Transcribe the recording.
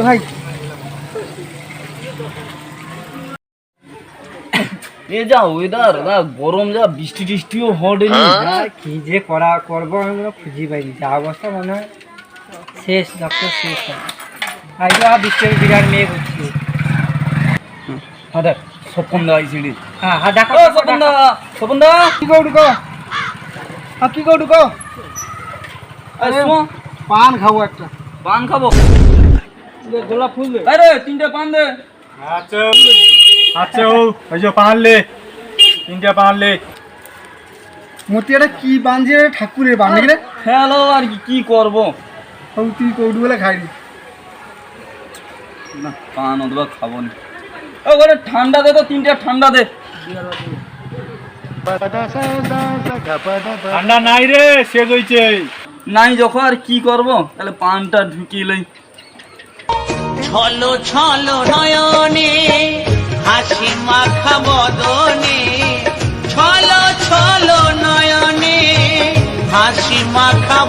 ভাই? এ যা ওয়েদার না গরম যা বৃষ্টি টিষ্টিও হটেনি হ্যাঁ, কি যে করা করব আমি কোনো খুঁজি পাইনি। যা অবস্থা মনে হয় শেষ ডক্টর শেষ আজ তো আর বৃষ্টির বিরাট মেয়ে করছি হ্যাঁ দেখ স্বপন দা আইসি রে। হ্যাঁ হ্যাঁ দেখো স্বপন দা স্বপন দা কি কৌ ঢুকো হ্যাঁ কি কৌ ঢুকো পান খাব একটা। পান খাব? গোলাপ ফুল দে। আরে তিনটে পান দে। আচ্ছা আচ্ছা ও ওই যে তিনটা কি বানছে রে ঠাকুরের বান নাকি রে? খেলো আর কি কি করব? ও তুই কৌটু বলে খাইনি না পান অথবা খাব না। ও ওরে ঠান্ডা দে তো তিনটে ঠান্ডা দে। ঠান্ডা নাই রে শেষ হইছে। নাই যখন, আর কি করব? তাহলে পানটা ঢুকিয়ে লই। ছলো ছলো নয়নে, হাসি মাখা বদনে। ছলো ছলো নয়নে, হাসি মাখা